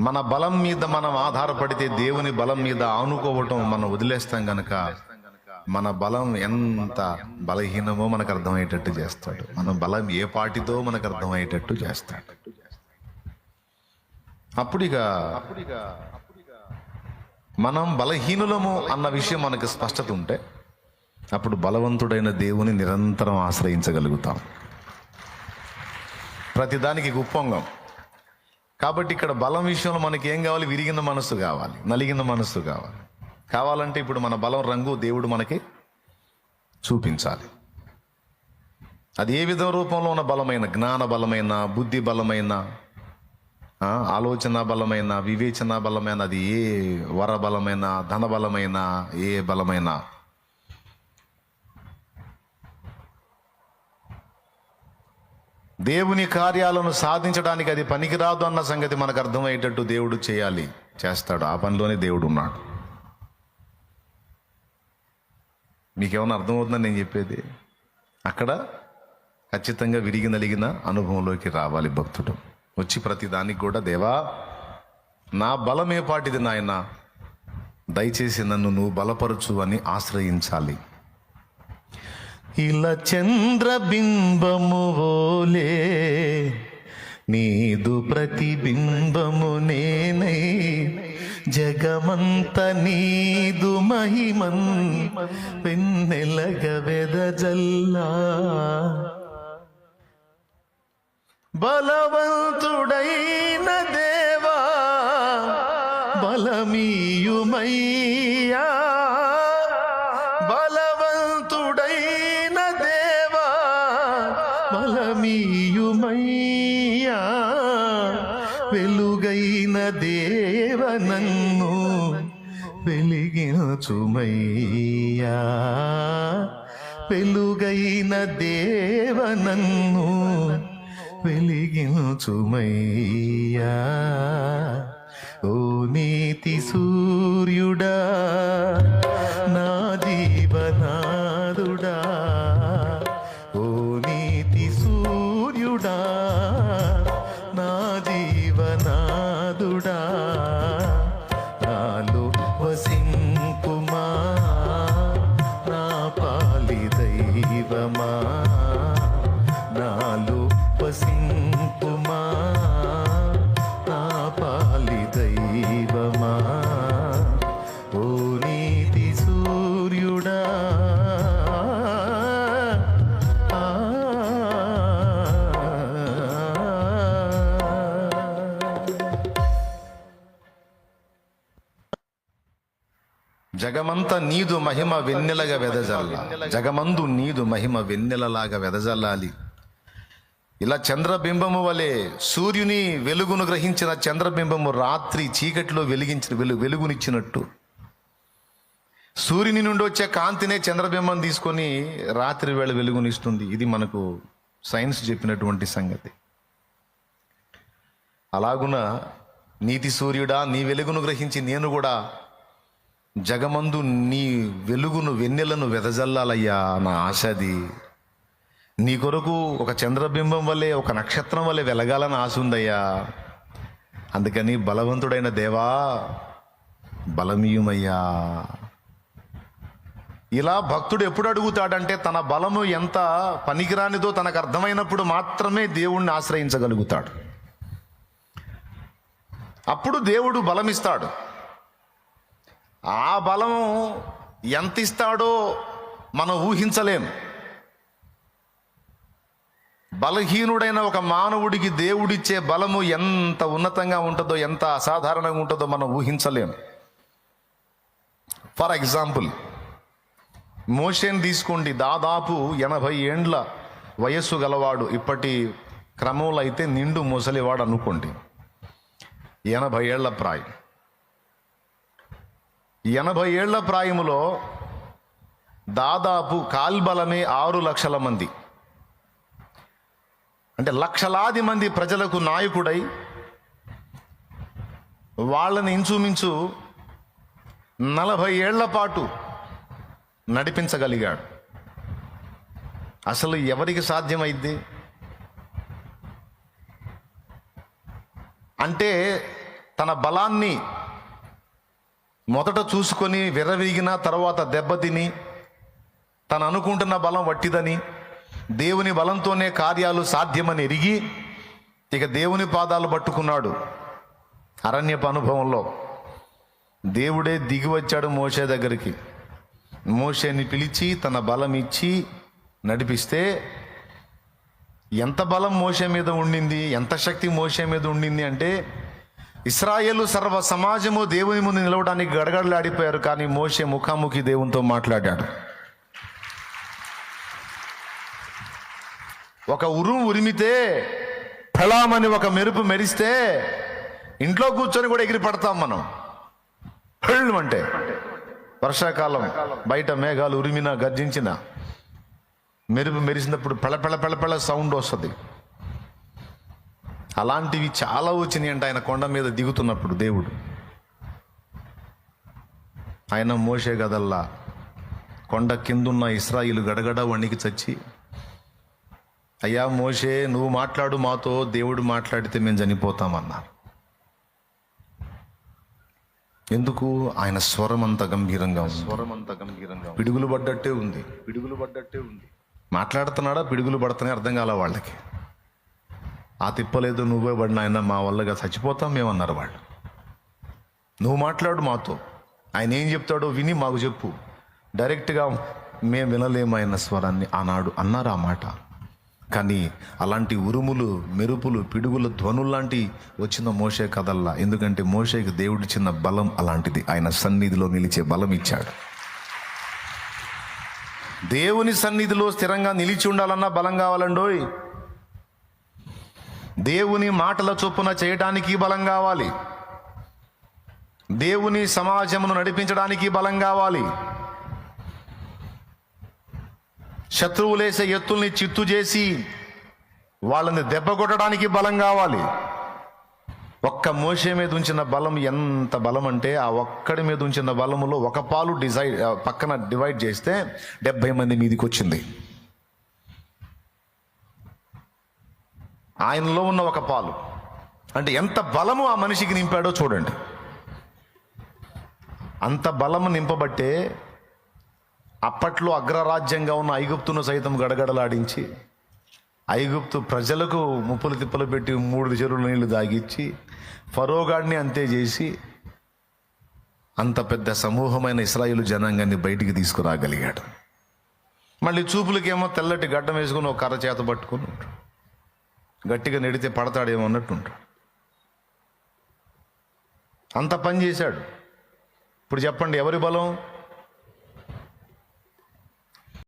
మన బలం మీద మనం ఆధారపడితే దేవుని బలం మీద ఆనుకోవటం మనం వదిలేస్తాం గనక మన బలం ఎంత బలహీనమో మనకు అర్థమయ్యేటట్టు చేస్తాడు. మన బలం ఏ పాటితో మనకు అర్థమయ్యేటట్టు చేస్తాడు. అప్పుడిగా మనం బలహీనులము అన్న విషయం మనకు స్పష్టత ఉంటే అప్పుడు బలవంతుడైన దేవుని నిరంతరం ఆశ్రయించగలుగుతాం. ప్రతిదానికి గుప్పొంగం కాబట్టి ఇక్కడ బలం విషయంలో మనకి ఏం కావాలి? విరిగిన మనస్సు కావాలి నలిగిన మనస్సు కావాలి. కావాలంటే ఇప్పుడు మన బలం రంగు దేవుడు మనకి చూపించాలి. అది ఏ విధ రూపంలో ఉన్న బలమైన? జ్ఞాన బలమైన బుద్ధి బలమైన ఆలోచన బలమైన వివేచన బలమైన అది ఏ వర బలమైన ధన బలమైన ఏ బలమైన? దేవుని కార్యాలను సాధించడానికి అది పనికిరాదు అన్న సంగతి మనకు అర్థమయ్యేటట్టు దేవుడు చేయాలి చేస్తాడు. ఆ పనిలోనే దేవుడు ఉన్నాడు. మీకేమైనా అర్థమవుతుందని నేను చెప్పేది? అక్కడ ఖచ్చితంగా విరిగి నలిగిన అనుభవంలోకి రావాలి భక్తుడు. వచ్చి ప్రతి దానికి కూడా దేవా నా బలమే పాటిది నాయన. దయచేసి నన్ను నువ్వు బలపరచు అని ఆశ్రయించాలి. ఇలా చంద్రబింబము ఓలే నీదు ప్రతిబింబము నేనై జగమంత నీదు మహిమన్ వెన్నెలగ వెదజల్లా బలవంతుడైన దేవా బలమీయుమయ్యా బల నన్ను వెలిగించుమయ్యా వెలుగైన దేవ నన్ను వెలిగించుమయ్యా ఓ నీతి సూర్యుడా జగమంత నీదు మహిమ వెన్నెలగా వెదజల్ల జగమందు నీదు మహిమ వెన్నెలలాగా వెదజల్లాలి. ఇలా చంద్రబింబము వలె సూర్యుని వెలుగును గ్రహించిన చంద్రబింబము రాత్రి చీకటిలో వెలిగించిన వెలు వెలుగునిచ్చినట్టు. సూర్యుని నుండి వచ్చే కాంతినే చంద్రబింబం తీసుకొని రాత్రి వేళ వెలుగునిస్తుంది. ఇది మనకు సైన్స్ చెప్పినటువంటి సంగతి. అలాగున నీతి సూర్యుడా నీ వెలుగును గ్రహించి నేను కూడా జగమందు నీ వెలుగును వెన్నెలను వెదజల్లాలయ్యా నా ఆశది. నీ కొరకు ఒక చంద్రబింబం వల్లే ఒక నక్షత్రం వల్లే వెలగాలని ఆశ ఉందయ్యా. అందుకని బలవంతుడైన దేవా బలమీయుమయ్యా. ఇలా భక్తుడు ఎప్పుడు అడుగుతాడంటే తన బలము ఎంత పనికిరానిదో తనకు అర్థమైనప్పుడు మాత్రమే దేవుణ్ణి ఆశ్రయించగలుగుతాడు. అప్పుడు దేవుడు బలమిస్తాడు. ఆ బలం ఎంత ఇస్తాడో మనం ఊహించలేం. బలహీనుడైన ఒక మానవుడికి దేవుడిచ్చే బలము ఎంత ఉన్నతంగా ఉంటుందో ఎంత అసాధారణంగా ఉంటుందో మనం ఊహించలేం. ఫర్ ఎగ్జాంపుల్ మోషన్ తీసుకోండి. దాదాపు ఎనభై ఏండ్ల వయస్సు గలవాడు ఇప్పటి క్రమంలో అయితే నిండు ముసలివాడు అనుకోండి. ఎనభై ఏళ్ళ ప్రాయం. ఎనభై ఏళ్ళ ప్రాయములో దాదాపు కాల్బలమే ఆరు లక్షల మంది. అంటే లక్షలాది మంది ప్రజలకు నాయకుడై వాళ్ళని ఇంచుమించు నలభై ఏళ్ళ పాటు నడిపించగలిగాడు. అసలు ఎవరికి సాధ్యమైంది అంటే తన బలాన్ని మొదట చూసుకొని విర్రవీగిన తర్వాత దెబ్బతిని తను అనుకుంటున్న బలం వట్టిదని దేవుని బలంతోనే కార్యాలు సాధ్యమని ఎరిగి ఇక దేవుని పాదాలు పట్టుకున్నాడు. అరణ్యపు అనుభవంలో దేవుడే దిగి వచ్చాడు మోషే దగ్గరికి. మోషేని పిలిచి తన బలం ఇచ్చి నడిపిస్తే ఎంత బలం మోషే మీద ఉండింది ఎంత శక్తి మోషే మీద ఉండింది అంటే ఇస్రాయేలు సర్వ సమాజము దేవుని ముందు నిలవడానికి గడగడలాడిపోయారు కానీ మోషే ముఖాముఖి దేవునితో మాట్లాడాడు. ఒక ఉరుము ఉరిమితే ఫలామని ఒక మెరుపు మెరిస్తే ఇంట్లో కూర్చొని కూడా ఎగిరి పడతాం మనం. ఫెళ్ళు అంటే వర్షాకాలం బయట మేఘాలు ఉరిమినా గర్జించిన మెరుపు మెరిసినప్పుడు పెళ పెళ పెళ పెళ సౌండ్ వస్తుంది. అలాంటివి చాలా వచ్చినాయి అంటే. ఆయన కొండ మీద దిగుతున్నప్పుడు దేవుడు. ఆయన మోసే గదల్లా కొండ కిందున్న ఇస్రాయిలు గడగడ వణికి చచ్చి అయ్యా మోషే నువ్వు మాట్లాడు మాతో దేవుడు మాట్లాడితే మేము చనిపోతామన్నారు. ఎందుకు? ఆయన స్వరం అంత గంభీరంగా ఉంది. స్వరం అంత గంభీరంగా పిడుగులు పడ్డట్టే ఉంది. పిడుగులు పడ్డట్టే ఉంది. మాట్లాడుతున్నాడా? పిడుగులు పడుతున్నాయి? అర్థం కాల వాళ్ళకి. ఆ తిప్పలేదు నువ్వే పడిన ఆయన మా వల్లగా చచ్చిపోతాం మేమన్నారు వాళ్ళు. నువ్వు మాట్లాడు మాతో. ఆయన ఏం చెప్తాడో విని మాకు చెప్పు. డైరెక్ట్గా మేము వినలేము ఆయన స్వరాన్ని ఆనాడు అన్నారు ఆ మాట. కానీ అలాంటి ఉరుములు మెరుపులు పిడుగుల ధ్వనుల్లాంటి వచ్చిన మోషే కథల్లా. ఎందుకంటే మోషేకి దేవుడిచ్చిన బలం అలాంటిది. ఆయన సన్నిధిలో నిలిచే బలం ఇచ్చాడు. దేవుని సన్నిధిలో స్థిరంగా నిలిచి ఉండాలన్నా బలం కావాలండోయ్. దేవుని మాటల చొప్పున చేయటానికి బలం కావాలి. దేవుని సమాజమును నడిపించడానికి బలం కావాలి. శత్రువులేసే ఎత్తుల్ని చిత్తు చేసి వాళ్ళని దెబ్బ కొట్టడానికి బలం కావాలి. ఒక్క మోసే మీద ఉంచిన బలం ఎంత బలం అంటే ఆ ఒక్కడి మీద ఉంచిన బలములో ఒక పాలు డిజైడ్ పక్కన డివైడ్ చేస్తే డెబ్బై మంది మీదికి వచ్చింది. ఆయనలో ఉన్న ఒక పాలు. అంటే ఎంత బలము ఆ మనిషికి నింపాడో చూడండి. అంత బలము నింపబట్టే అప్పట్లో అగ్రరాజ్యంగా ఉన్న ఐగుప్తును సైతం గడగడలాడించి ఐగుప్తు ప్రజలకు ముప్పులు తిప్పలు పెట్టి మూడు చెరువుల నీళ్ళు దాగిచ్చి ఫరోగాడిని అంతే చేసి అంత పెద్ద సమూహమైన ఇస్రాయిల్ జనాంగాన్ని బయటికి తీసుకురాగలిగాడు. మళ్ళీ చూపులకేమో తెల్లటి గడ్డం వేసుకుని ఒక కర్ర చేత పట్టుకుని గట్టిగా నెడితే పడతాడేమో అన్నట్టుంటాడు. అంత పని చేశాడు. ఇప్పుడు చెప్పండి ఎవరి బలం?